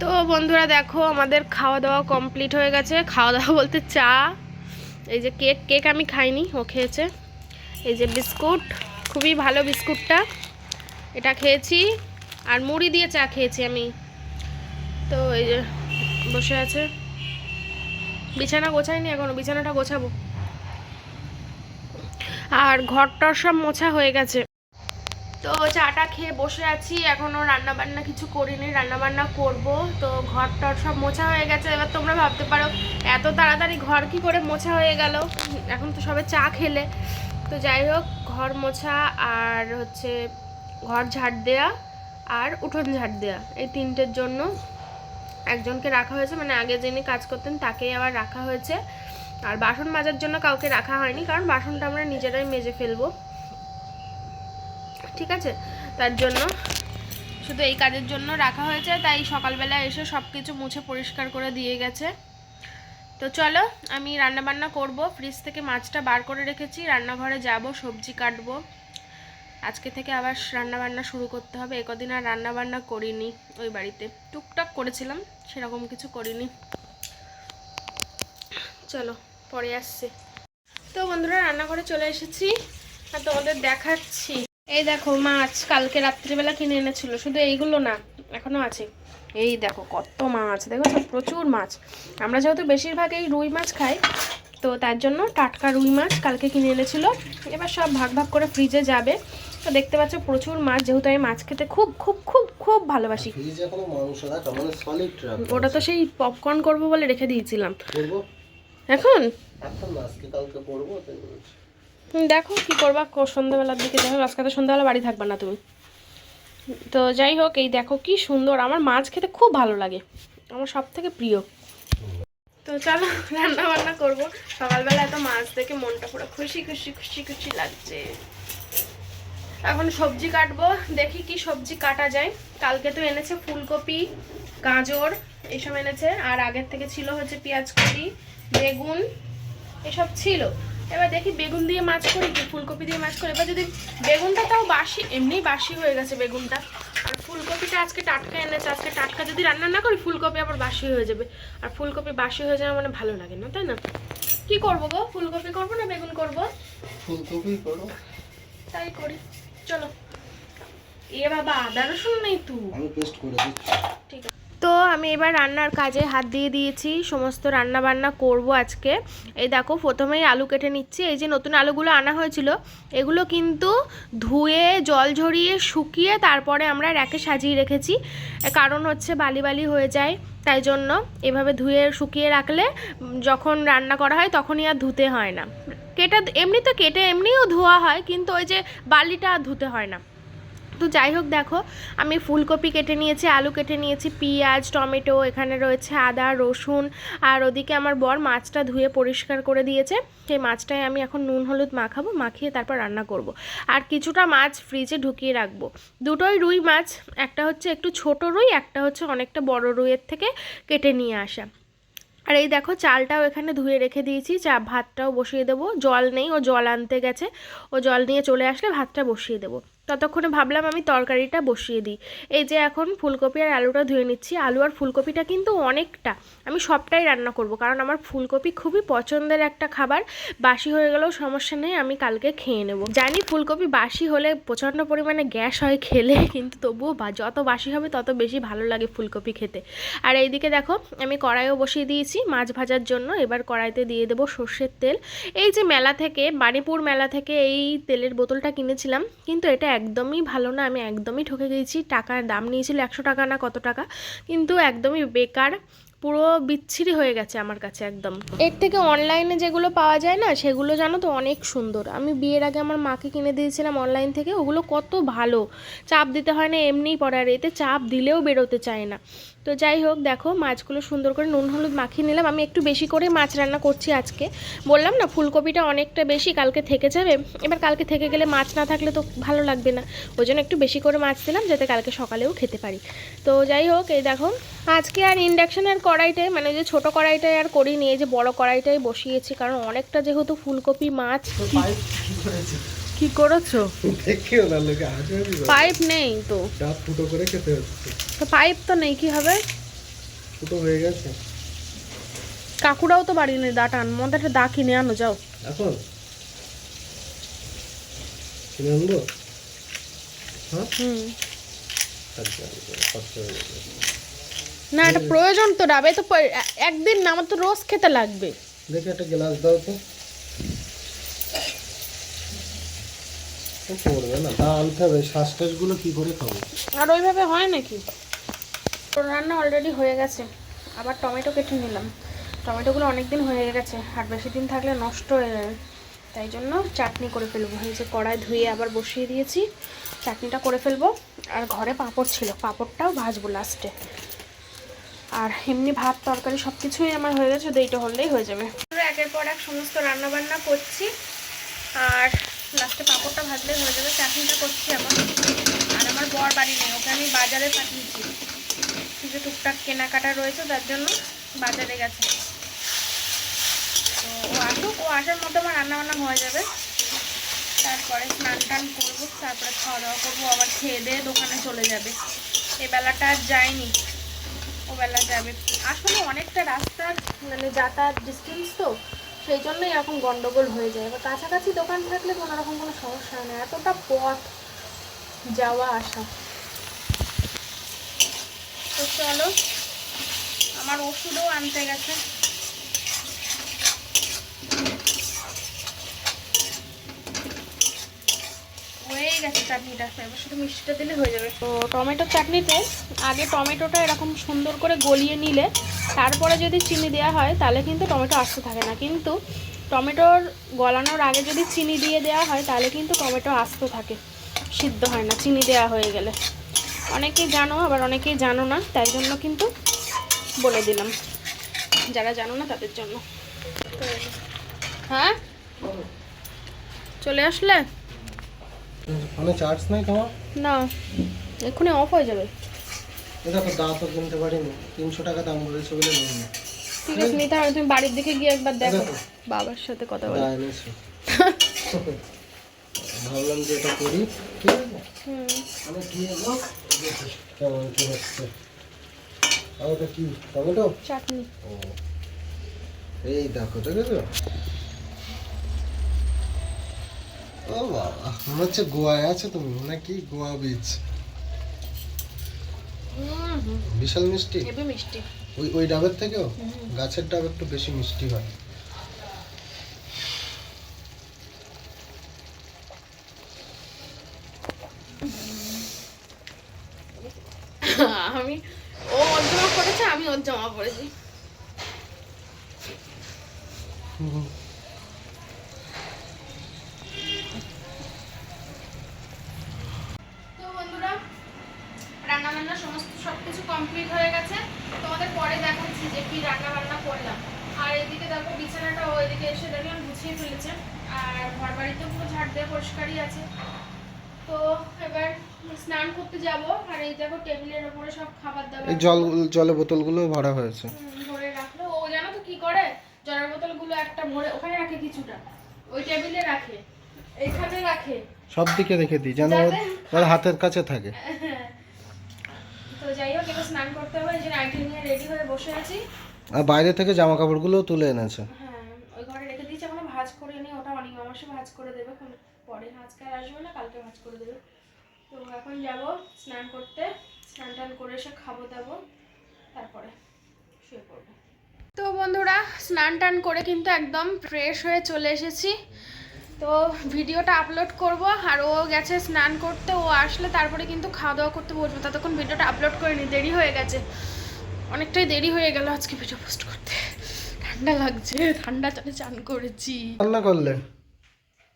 তো বন্ধুরা দেখো, আমাদের খাওয়া দাওয়া কমপ্লিট হয়ে গেছে। খাওয়া দাওয়া বলতে চা, এই যে কেক কেক আমি খাইনি, ও খেয়েছে। এই যে বিস্কুট, খুবই ভালো বিস্কুটটা, এটা খেয়েছি। আর মুড়ি দিয়ে চা খেয়েছি আমি। তো এই যে বসে আছে। বিছানা গোছাইনি এখনও, বিছানাটা গোছাবো। আর ঘরটার সব মোছা হয়ে গেছে। তো চাটা খেয়ে বসে আছি, এখনও রান্না বান্না কিছু করিনি রান্না বান্না করব। তো ঘর টর সব মোছা হয়ে গেছে, এবার তোমরা ভাবতে পারো, এত তাড়াতাড়ি ঘর কি করে মোছা হয়ে গেল? এখন তো সবে চা খেলে। তো যাই হোক, ঘর মোছা আর হচ্ছে ঘর ঝাড় দেয়া আর উঠোন ঝাড় দেয়া, এই তিনটের জন্য একজনকে রাখা হয়েছে মানে আগে যিনি কাজ করতেন তাকেই আবার রাখা হয়েছে। আর বাসন মাজার জন্য কাউকে রাখা হয়নি, কারণ বাসনটা আমরা নিজেরাই মেজে ফেলব। ঠিক আছে? তার জন্য শুধু এই কাজের জন্য রাখা হয়েছে, তাই সকালবেলা এসে সব কিছু মুছে পরিষ্কার করে দিয়ে গেছে। তো চলো, আমি রান্নাবান্না করব ফ্রিজ থেকে মাছটা বার করে রেখেছি, রান্নাঘরে যাব, সবজি কাটবো। আজকে থেকে আবার রান্না বান্না শুরু করতে হবে, একদিন আর রান্নাবান্না করিনি ওই বাড়িতে। টুকটাক করেছিলাম, সেরকম কিছু করিনি। চলো, পরে আসছে। তো বন্ধুরা, রান্নাঘরে চলে এসেছি, আর তোমাদের দেখাচ্ছি। এই দেখো মাছ কালকে রাত্রিবেলা কিনে এনেছিল শুধু এইগুলো না এখনও আছে। এই দেখো কত মাছ দেখো সব প্রচুর মাছ। আমরা যেহেতু বেশিরভাগ এই রুই মাছ খাই তো তার জন্য টাটকা রুই মাছ কালকে কিনে এনেছিল। এবার সব ভাগ ভাগ করে ফ্রিজে যাবে। তো দেখতে পাচ্ছ প্রচুর মাছ যেহেতু আমি মাছ খেতে খুব খুব খুব খুব ভালোবাসি। মানে ওটা তো সেই পপকর্ন করব বলে রেখে দিয়েছিলাম। এখন? এখন না আজকে কালকে করব দেখো কি করবা সন্ধ্যাবেলার দিকে দেখো, আজকে তো সন্ধ্যাবেলা বাড়ি থাকবে না তুমি। তো যাই হোক, এই দেখো কি সুন্দর, আমার মাছ খেতে খুব ভালো লাগে, আমার সব থেকে প্রিয়। তো চলো রান্না বান্না করব। সকালবেলা এত মাছ দেখে মনটা পুরো খুশি খুশি খুশি খুশি লাগছে। এখন সবজি কাটবো, দেখি কি সবজি কাটা যায়। কালকে তো এনেছে ফুলকপি, গাজর এইসব এনেছে। আর আগের থেকে ছিল হচ্ছে পেঁয়াজ কলি বেগুন, এসব ছিল। এবার দেখি বেগুন দিয়ে মাছ করি কি ফুলকপি দিয়ে মাছ করি। এবার যদি বেগুনটা তাও বাসি এমনিই বাসি হয়ে গেছে বেগুনটা। আর ফুলকপিটা আজকে টাটকা এনেছে। আজকে টাটকা যদি রান্না না করি ফুলকপি আবার বাসি হয়ে যাবে। আর ফুলকপি বাসি হয়ে যাওয়া মানে ভালো লাগে না তাই না? কি করব গো? ফুলকপি করব না বেগুন করব? ফুলকপি করো। তাই করি। চলো। এ বাবা আদা রসুন নেই তু? আমি পেস্ট করে দিচ্ছি। ঠিক আছে। তো আমি এবার রান্নার কাজে হাত দিয়ে দিয়েছি, সমস্ত রান্না বান্না করব আজকে। এই দেখো, প্রথমেই আলু কেটে নিচ্ছি। এই যে নতুন আলুগুলো আনা হয়েছিল, এগুলো কিন্তু ধুয়ে, জল ঝরিয়ে, শুকিয়ে তারপরে আমরা র্যাকে সাজিয়ে রেখেছি। কারণ হচ্ছে বালি বালি হয়ে যায়, তাই জন্য এভাবে ধুয়ে, শুকিয়ে রাখলে যখন রান্না করা হয় তখনই আর ধুতে হয় না। কেটে এমনি তো কেটে এমনিও ধোয়া হয়, কিন্তু ওই যে বালিটা ধুতে হয় না। তো যাই হোক দেখো, আমি ফুলকপি কেটে নিয়েছি, আলু কেটে নিয়েছি, পেঁয়াজ, টমেটো, এখানে রয়েছে আদা, রসুন, আর ওদিকে আমার বর মাছটা ধুয়ে পরিষ্কার করে দিয়েছে। সেই মাছটাই আমি এখন নুন হলুদ মাখাবো, মাখিয়ে তারপর রান্না করব। আর কিছুটা মাছ ফ্রিজে ঢুকিয়ে রাখব। দুটোই রুই মাছ, একটা হচ্ছে একটু ছোট রুই, একটা হচ্ছে অনেকটা বড় রুইয়ের থেকে কেটে নিয়ে আসা। আর এই দেখো, চালটাও এখানে ধুয়ে রেখে দিয়েছি, চা, ভাতটাও বসিয়ে দেবো। জল নেই, ও জল আনতে গেছে। ও জল নিয়ে চলে আসলে ভাতটা বসিয়ে দেবো। ততক্ষণে ভাবলাম আমি তরকারিটা বসিয়ে দিই। এই যে এখন ফুলকপি আর আলুটা ধুয়ে নিচ্ছি। আলু আর ফুলকপিটা কিন্তু অনেকটা। আমি সবটাই রান্না করব কারণ আমার ফুলকপি খুবই পছন্দের একটা খাবার। বাসি হয়ে গেলেও সমস্যা নেই, আমি কালকে খেয়ে নেব। জানি ফুলকপি বাসি হলে প্রচণ্ড পরিমাণে গ্যাস হয় খেলে, কিন্তু তবুও বা যত বাসি হবে তত বেশি ভালো লাগে ফুলকপি খেতে। আর এইদিকে দেখো, আমি কড়াইও বসিয়ে দিয়েছি মাছ ভাজার জন্য। এবার কড়াইতে দিয়ে দেবো সর্ষের তেল। এই যে মেলা থেকে, বাণীপুর মেলা থেকে এই তেলের বোতলটা কিনেছিলাম, কিন্তু এটা একদমই ভালো না, আমি একদমই ঠকে গেছি। টাকার দাম নিয়েছিল একশো টাকা না কত টাকা, কিন্তু একদমই বেকার, পুরো বিচ্ছিরি হয়ে গেছে আমার কাছে একদম। এর থেকে অনলাইনে যেগুলো পাওয়া যায় না, সেগুলো জানো তো অনেক সুন্দর। আমি বিয়ের আগে আমার মাকে কিনে দিয়েছিলাম অনলাইন থেকে, ওগুলো কত ভালো। চাপ দিতে হয় না, এমনিই পরে আর এতে চাপ দিলেও বেরোতে চায় না। তো যাই হোক, দেখো মাছগুলো সুন্দর করে নুন হলুদ মাখিয়ে নিলাম। আমি একটু বেশি করে মাছ রান্না করছি আজকে। বললাম না, ফুলকপিটা অনেকটা বেশি কালকে থেকে যাবে। এবার কালকে থেকে গেলে মাছ না থাকলে তো ভালো লাগবে না। ওই জন্য একটু বেশি করে মাছ দিলাম যাতে কালকে সকালেও খেতে পারি। তো যাই হোক, এই দেখো, আজকে আর ইন্ডাকশনের কড়াইটায় মানে যে ছোটো কড়াইটায় আর করিনি, এই যে বড় কড়াইটাই বসিয়েছি। কারণ অনেকটা যেহেতু ফুলকপি মাছ কি করেছ? দেখেও না লোকে পাইপ নেই তো। ডাব ফুটো করে খেতে হচ্ছে। তো পাইপ তো নেই কি হবে? ফুটো হয়ে গেছে। কাকুরাও তো বাড়ি নেই দা টান মধ্যে একটা দা কিনে আনো যাও। এখন? কিনে আনব? হ্যাঁ? আচ্ছা হয়ে যাবে না এটা প্রয়োজন তো ডাবে তো একদিন না আমার তো রোজ খেতে লাগবে। দেখি একটা গ্লাস দাও তো। পড়বে না। তা আনতে হবে শ্বাস কি করে খাব? আর ওইভাবে হয় নাকি? রান্না অলরেডি হয়ে গেছে। আবার টমেটো কেটে নিলাম। টমেটোগুলো অনেক দিন হয়ে গেছে, আর বেশি দিন থাকলে নষ্ট হয়ে যাবে। তাই জন্য চাটনি করে ফেলব। এই যে কড়াই ধুয়ে আবার বসিয়ে দিয়েছি, চাটনিটা করে ফেলব। আর ঘরে পাঁপড় ছিল, পাঁপড়টাও ভাজবো লাস্টে আর এমনি ভাত, তরকারি সব কিছুই আমার হয়ে গেছে এইটা হলেই হয়ে যাবে। একের পর এক সমস্ত রান্না বান্না করছি। আর লাস্টে পাঁপড়টা ভাজলেই হয়ে যাবে। চাটনিটা করছি আমার আর আমার বর বাড়ি নেই, ওকে আমি বাজারে পাঠিয়েছি। কিছু টুকটাক কেনাকাটা রয়েছে, তার জন্য বাজারে গেছে। তো ও আসুক, ও আসার মতো আমার রান্না বান্না হয়ে যাবে। তারপরে স্নান টান করব, তারপরে খাওয়া দাওয়া করব আবার খেয়ে দিয়ে দোকানে চলে যাবে। এ বেলাটা আর যায়নি। ও বেলা যাবে। আসলে অনেকটা রাস্তার মানে যাতায়াত ডিস্টেন্স তো। সেই জন্যই এরকম গন্ডগোল হয়ে যায়। এবার কাছাকাছি দোকান থাকলে কোনো রকম কোনো সমস্যা হয় না। এতটা পথ যাওয়া আসা। তো চলো, আমার ওষুধও আনতে গেছে। গেছে চাটনিটা। এবার শুধু মিষ্টিটা দিলে হয়ে যাবে। তো টমেটোর চাটনিতে আগে টমেটোটা এরকম সুন্দর করে গলিয়ে নিলে তারপরে যদি চিনি দেওয়া হয় তাহলে কিন্তু টমেটো আসতে থাকে না। কিন্তু টমেটোর গলানোর আগে যদি চিনি দিয়ে দেওয়া হয় তাহলে কিন্তু টমেটো আস্ত থাকে। সিদ্ধ হয় না চিনি দেওয়া হয়ে গেলে। অনেকেই জানো আবার অনেকেই জানো না তাই জন্য কিন্তু বলে দিলাম। যারা জানো না তাদের জন্য। হ্যাঁ? চলে আসলে? ফোনে চার্জ নাই তোমার? না এক্ষুনি অফ হয়ে যাবে। দেখো দাঁতও কিনতে পারিনি তিনশো টাকা দাম বলেছে বলে নিই না। ঠিক আছে নিতে হবে তুমি বাড়ির দিকে গিয়ে একবার দেখো। বাবার সাথে কথা বলো। ভাবলাম যে এটা করি ঠিক আছে? আমি দেবো কেমন কি হচ্ছে। ওটা কি টমেটো? চাটনি। ও এই দেখো দেখেছ? ও বাবা মনে হচ্ছে গোয়ায় আছে তুমি নাকি গোয়া বিচ বিশাল মিষ্টি? মিষ্টি। ওই ওই ডাবের থেকেও? গাছের ডাব একটু বেশি মিষ্টি হয়। আমি ও ওর জামা পড়েছে আমি ওর জামা পড়েছি তো বন্ধুরা রান্না বান্না সমস্ত সব কিছু কমপ্লিট হয়ে গেছে তোমাদের পরে দেখাচ্ছি যে কি রান্না বান্না করলাম আর এদিকে দেখো বিছানাটা ওইদিকে এসে দেখলাম গুছিয়ে ফেলেছে আর ঘর বাড়িতে পুরো ঝাড় দেওয়া পরিষ্কারই আছে তো এবার স্নান করতে যাব আর এই দেখো টেবিলের উপরে সব খাবার দাবার। এই জল জলের বোতলগুলো ভরা হয়েছে। ভরে রাখল। ও জানো তো কি করে? জলের বোতলগুলো একটা ভরে ওখানে রাখে কিছুটা। ওই টেবিলে রাখে। এইখানে রাখে। সব দিকে রেখে দিই যেন ওর- হাতের কাছে থাকে। তো যাই হোক এবার স্নান করতে হবে। এই যে নাইটি নিয়ে রেডি হয়ে বসে আছি। আর বাইরে থেকে জামা কাপড়গুলোও তুলে এনেছে। হ্যাঁ ওই ঘরে রেখে দিয়েছি। এখনও ভাজ করে নি। ওটা অনেক মাসে ভাজ করে দেবে। পরে আজকে আসবে না কালকে ভাজ করে দেবে। তো এখন যাব স্নান করতে। স্নান টান করে এসে খাব দাবো তারপরে শুয়ে পড়ব। তো বন্ধুরা স্নান টান করে কিন্তু একদম ফ্রেশ হয়ে চলে এসেছি। তো ভিডিওটা আপলোড করব আর ও গেছে স্নান করতে ও আসলে তারপরে কিন্তু খাওয়া দাওয়া করতে বসবো। ততক্ষণ ভিডিওটা আপলোড করে নি দেরি হয়ে গেছে। অনেকটাই দেরি হয়ে গেল আজকে ভিডিও পোস্ট করতে। ঠান্ডা লাগছে ঠান্ডা চলে চান করেছি। রান্না করলে?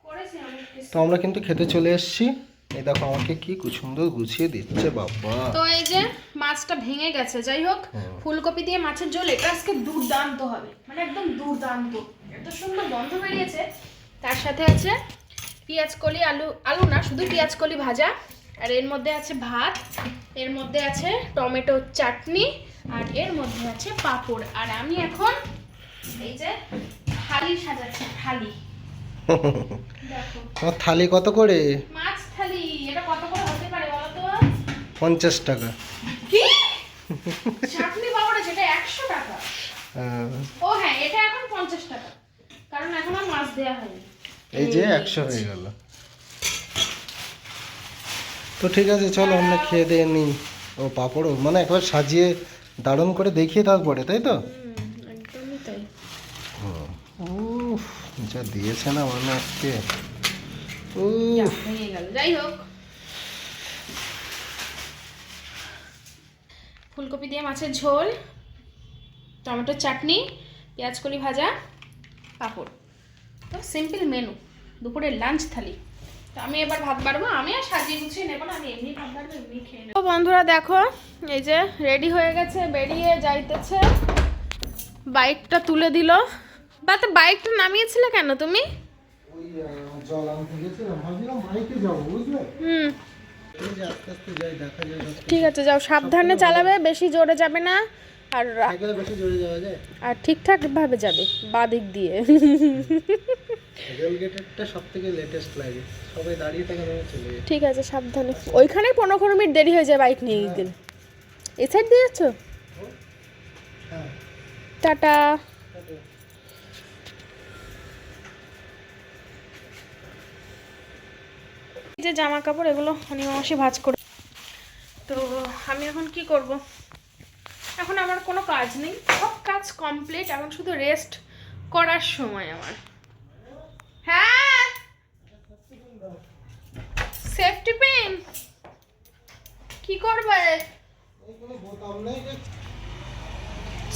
করেছি আমি তো আমরা কিন্তু খেতে চলে এসেছি। এই দেখো আমাকে কি সুন্দর গুছিয়ে দিচ্ছে বাবা। তো এই যে মাছটা ভেঙে গেছে যাই হোক ফুলকপি দিয়ে মাছের ঝোল এটা আজকে দুর্দান্ত হবে। মানে একদম দুর্দান্ত। এত সুন্দর গন্ধ বেরিয়েছে। তার সাথে আছে পেঁয়াজ কলি আলু আলু না শুধু পেঁয়াজ কলি ভাজা। আর এর মধ্যে আছে ভাত এর মধ্যে আছে টমেটো চাটনি আর এর মধ্যে আছে পাঁপড়। আর আমি এখন এই যে থালি সাজাচ্ছি থালি। থালি কত করে? মাছ এটা কত করে হতে পারে বলো তো? পঞ্চাশ টাকা। কি? চাটনি পাপড় যেটা একশো একশো টাকা। হ্যাঁ, ও হ্যাঁ এটা এখন পঞ্চাশ টাকা। কারণ এখন আর মাছ হয়নি। এই যে একশো হয়ে গেল। তো ঠিক আছে চলো আমরা খেয়ে দিয়ে নিই। ও পাঁপড়ও। মানে একবার সাজিয়ে দারুণ করে দেখিয়ে তারপরে তাই তো? যা দিয়েছে না মানে আজকে যাই হোক। ফুলকপি দিয়ে মাছের ঝোল টমেটোর চাটনি পেঁয়াজ কলি ভাজা পাঁপড়। তো সিম্পল মেনু দুপুরের লাঞ্চ থালি। তো আমি এবার ভাত বাড়বো আমি আর সাজিয়ে গুছিয়ে নেব না আমি এমনি ভাত বাড়বো এমনি খেয়ে নেব। বন্ধুরা দেখো এই যে রেডি হয়ে গেছে বেরিয়ে যাইতেছে। বাইকটা তুলে দিল। বা তো বাইকটা নামিয়েছিলে কেন তুমি? ওই আহ, জল আনতে গেছিলাম ভাবছিলাম বাইকে যাব বুঝলে? হুম। ঠিক আছে যাও সাবধানে চালাবে বেশি জোরে যাবে না আর আর ঠিকঠাক ভাবে যাবে বাদিক দিয়ে। ঠিক আছে সাবধানে। ওইখানেই পনেরো পনেরো মিনিট দেরি হয়ে যায় বাইক নিয়ে গেলে এই সাইড দিয়ে যাচ্ছ? হ্যাঁ। টাটা। যে জামা কাপড় এগুলো অনিমা মাসি ভাজ করে। তো আমি এখন কি করব? এখন আমার কোনো কাজ নেই। সব কাজ কমপ্লিট এখন শুধু রেস্ট করার সময় আমার। হ্যাঁ? সেফটি পিন কি করবে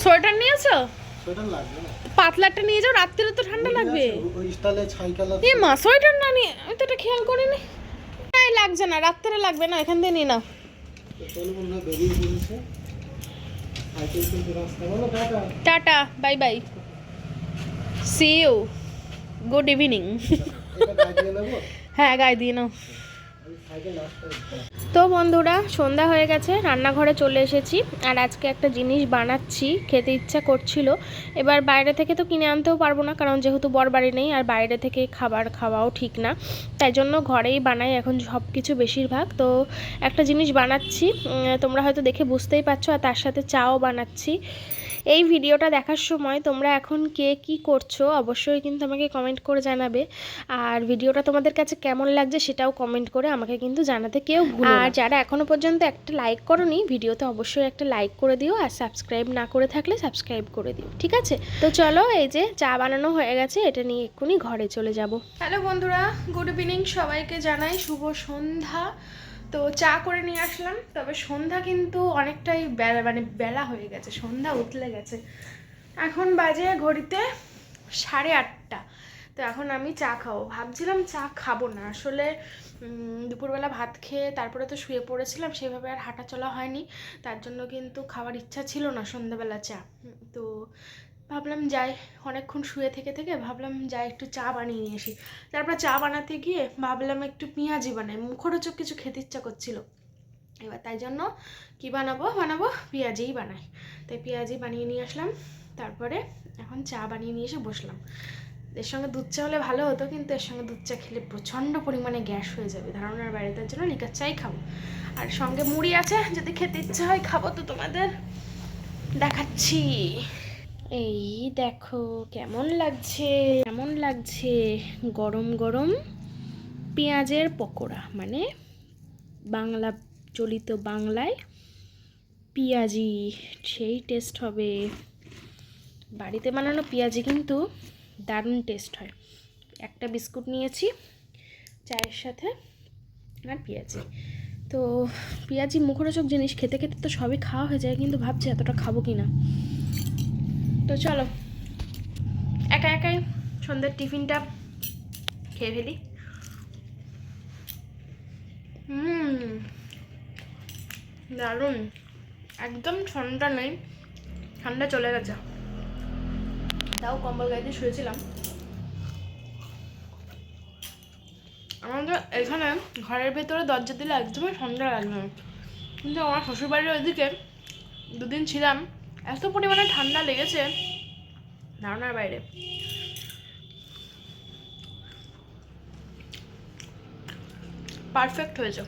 সোয়েটার নিয়েছো? পাতলাটা নিয়ে যাও রাত্রিরে তো ঠান্ডা লাগবে। এ মা সোয়েটার না নিয়ে আমি তো এটা খেয়াল করিনি। লাগছে না রাত্রে লাগবে না এখান দিয়ে নিয়ে নাও। Tata bye bye. See you good evening হ্যাঁ গায়ে দিয়ে নাও। তো বন্ধুরা, সন্ধ্যা হয়ে গেছে, রান্নাঘরে চলে এসেছি। আর আজকে একটা জিনিস বানাচ্ছি, খেতে ইচ্ছা করছিল। এবার বাইরে থেকে তো কিনে আনতেও পারব না, কারণ যেহেতু বর বাড়ি নেই, আর বাইরে থেকে খাবার খাওয়াও ঠিক না। তাই জন্য ঘরেই বানাই এখন সব কিছু বেশিরভাগ। তো একটা জিনিস বানাচ্ছি তোমরা হয়তো দেখে বুঝতেই পারছ, আর তার সাথে চাও বানাচ্ছি। এই ভিডিওটা দেখার সময় তোমরা এখন কে কি করছ অবশ্যই কিন্তু আমাকে কমেন্ট করে জানাবে। আর ভিডিওটা তোমাদের কাছে কেমন লাগছে সেটাও কমেন্ট করে আমাকে কিন্তু জানাতে কেউ আর যারা এখনও পর্যন্ত একটা লাইক করনি ভিডিওতে অবশ্যই একটা লাইক করে দিও আর সাবস্ক্রাইব না করে থাকলে সাবস্ক্রাইব করে দিও ঠিক আছে? তো চলো এই যে চা বানানো হয়ে গেছে এটা নিয়ে এক্ষুনি ঘরে চলে যাব। হ্যালো বন্ধুরা গুড ইভিনিং সবাইকে জানাই শুভ সন্ধ্যা। তো চা করে নিয়ে আসলাম, তবে সন্ধ্যা কিন্তু অনেকটাই বেলা মানে বেলা হয়ে গেছে, সন্ধ্যা উতলে গেছে। এখন বাজে ঘড়িতে সাড়ে আটটা। তো এখন আমি চা খাব। ভাবছিলাম চা খাব না। আসলে দুপুরবেলা ভাত খেয়ে তারপরে তো শুয়ে পড়েছিলাম, সেভাবে আর হাঁটা চলা হয়নি। তার জন্য কিন্তু খাওয়ার ইচ্ছা ছিল না সন্ধ্যাবেলা চা। তো ভাবলাম যাই, অনেকক্ষণ শুয়ে থেকে থেকে ভাবলাম যাই একটু চা বানিয়ে নিয়ে আসি। তারপর চা বানাতে গিয়ে ভাবলাম একটু পেঁয়াজি বানাই, মুখরোচক কিছু খেতে ইচ্ছা করছিল। এবার তাই জন্য কি বানাবো? বানাবো পেঁয়াজিই বানাই। তাই পেঁয়াজি বানিয়ে নিয়ে আসলাম, তারপরে এখন চা বানিয়ে নিয়ে এসে বসলাম। এর সঙ্গে দুধ চা হলে ভালো হতো, কিন্তু এর সঙ্গে দুধ চা খেলে প্রচণ্ড পরিমাণে গ্যাস হয়ে যাবে। ধারণার বাইরে তার জন্য লিকার চাই খাব। আর সঙ্গে মুড়ি আছে, যদি খেতে ইচ্ছা হয় খাব তো তোমাদের দেখাচ্ছি। এই দেখো, কেমন লাগছে? কেমন লাগছে? গরম গরম পেঁয়াজের পকোড়া মানে বাংলা, চলিত বাংলায় পেঁয়াজি, সেই টেস্ট হবে। বাড়িতে বানানো পেঁয়াজি কিন্তু দারুণ টেস্ট হয়। একটা বিস্কুট নিয়েছি, চায়ের সাথে আর পেঁয়াজি। তো পেঁয়াজি মুখরোচক জিনিস, খেতে খেতে তো সবই খাওয়া হয়ে যায়, কিন্তু ভাবছি এতটা খাব কি না তো চলো। একা একাই সন্ধ্যার টিফিনটা খেয়ে ফেলি। হুম, দারুণ। একদম ঠান্ডা নেই, ঠান্ডা চলে গেছে। তাও কম্বল গাইতে শুয়েছিলাম। আমাদের এখানে ঘরের ভেতরে দরজা দিলে একদমই ঠান্ডা লাগবে কিন্তু আমার শ্বশুরবাড়ির ওইদিকে দুদিন ছিলাম এত পরিমাণে ঠান্ডা লেগেছে ধারণার বাইরে। পারফেক্ট হয়েছে।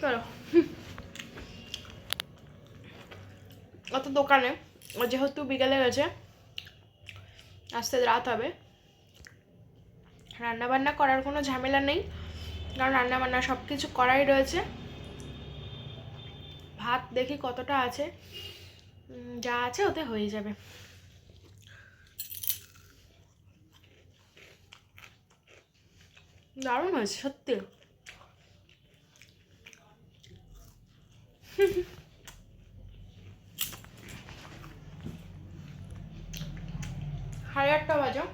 চলো। অত দোকানে, যেহেতু বিকেলে গেছে আসতে রাত হবে। রান্না বান্না করার কোনো ঝামেলা নেই, কারণ রান্না বান্না সব কিছু করাই রয়েছে। ভাত দেখি কতটা আছে। যা আছে ওতে হয়ে যাবে। দারুণ হয়েছে, সত্যি। সাড়ে আটটা বাজো।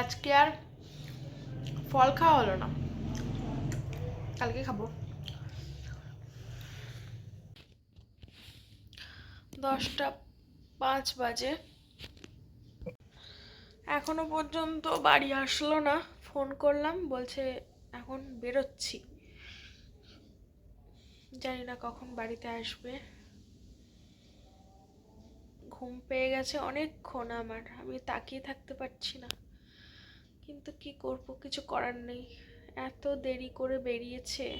আজকে আর ফল খাওয়া হলো না। কালকে খাব। দশটা পাঁচ বাজে। এখনও পর্যন্ত বাড়ি আসলো না। ফোন করলাম, বলছে এখন বেরোচ্ছি। জানি না কখন বাড়িতে আসবে। ঘুম পেয়ে গেছে অনেকক্ষণ আমার, আমি তাকিয়ে থাকতে পারছি না। কিন্তু কি করব? কিছু করার নেই। এত দেরি করে বেরিয়েছে।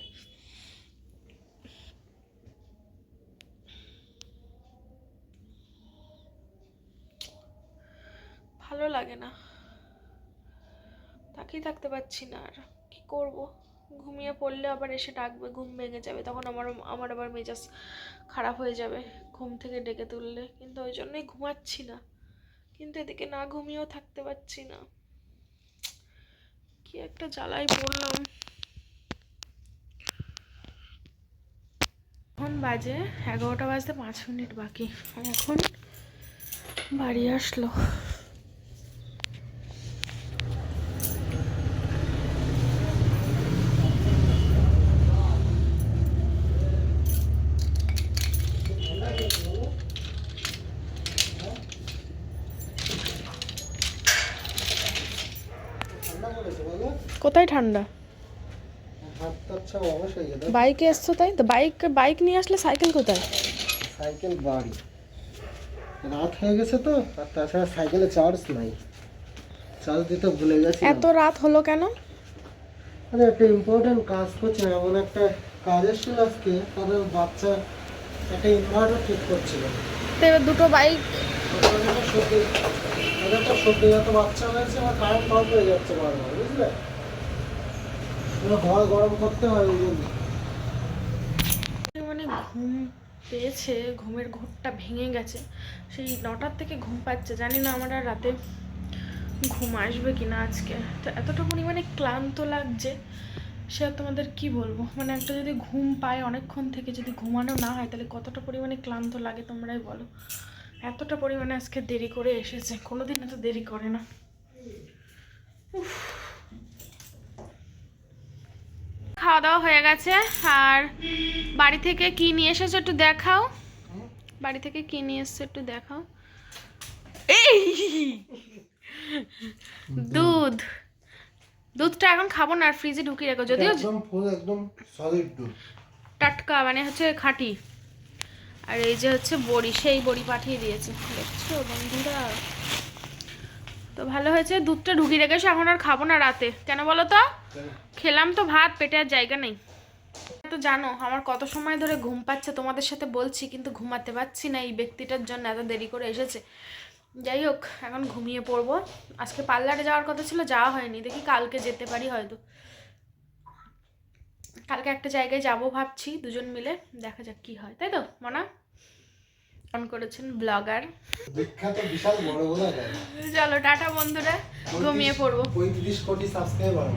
ভালো লাগে না। তাকিয়ে থাকতে পারছি না আর। কি করব? ঘুমিয়ে পড়লে আবার এসে ডাকবে, ঘুম ভেঙে যাবে। তখন আমার আমার আবার মেজাজ খারাপ হয়ে যাবে ঘুম থেকে ডেকে তুললে। কিন্তু ওই জন্যই ঘুমাচ্ছি না। কিন্তু এদিকে না ঘুমিয়েও থাকতে পারছি না। কি একটা জ্বালায় পড়লাম। এখন বাজে এগারোটা বাজতে পাঁচ মিনিট বাকি। এখন বাড়ি আসলো। ঠান্ডা। বাইকে এসছো তাই তো? বাইক বাইক নিয়ে আসলে সাইকেল কোথায়? সাইকেল বাড়ি। রাত হয়ে গেছে তো আর তাছাড়া সাইকেলে চার্জ নাই। চার্জ দিতে ভুলে গেছি এত রাত হলো কেন? আরে একটা ইম্পর্টেন্ট কাজ করছে এমন একটা কাজ এসেছিল আজকে তাদের বাচ্চা একটা ইনভার্টার ঠিক করছিল। তো এবার দুটো বাইক সত্যি একটা সত্যি বাচ্চা হয়েছে আমার কারেন্ট অফ হয়ে যাচ্ছে বারবার বুঝলে? মানে ঘুম পেয়েছে, ঘুমের ঘোরটা ভেঙে গেছে। সেই নটার থেকে ঘুম পাচ্ছে, জানি না আমার রাতে ঘুম আসবে কিনা আজকে। তো এতটা পরিমাণে ক্লান্ত লাগছে, সে তোমাদের কি বলব? মানে একটা যদি ঘুম পায় অনেকক্ষণ থেকে, যদি ঘুমানো না হয়, তাহলে কতটা পরিমাণে ক্লান্ত লাগে তোমরাই বলো। এতটা পরিমাণে আজকে দেরি করে এসেছে, কোনোদিন এত দেরি করে না। উফ। খাওয়া দাওয়া হয়ে গেছে। আর বাড়ি থেকে কি নিয়ে এসেছ একটু দেখাও। বাড়ি থেকে কি নিয়ে এসছো একটু দেখাও। এই! দুধ। দুধটা এখন খাব না আর ফ্রিজে ঢুকিয়ে রাখো। যদিও একদম একদম সলিড দুধ। টাটকা মানে হচ্ছে খাঁটি। আর এই যে হচ্ছে বড়ি সেই বড়ি পাঠিয়ে দিয়েছে। দেখছ বন্ধুরা? তো ভালো হয়েছে দুধটা ঢুকিয়ে রেখেছো এখন আর খাব না রাতে। কেন বলো তো? খেলাম তো ভাত পেটে আর জায়গা নেই। তো জানো আমার কত সময় ধরে ঘুম পাচ্ছে তোমাদের সাথে বলছি কিন্তু ঘুমাতে পারছি না এই ব্যক্তিটার জন্য এত দেরি করে এসেছে। যাই হোক এখন ঘুমিয়ে পড়ব। আজকে পার্লারে যাওয়ার কথা ছিল যাওয়া হয়নি। দেখি কালকে যেতে পারি হয়তো। কালকে একটা জায়গায় যাব ভাবছি দুজন মিলে। দেখা যাক কি হয়। তাই তো মনা? অন করেছেন ব্লগার। চলো টাটা বন্ধুরা। ঘুমিয়ে পড়ব। পঁয়ত্রিশ কোটি সাবস্ক্রাইবার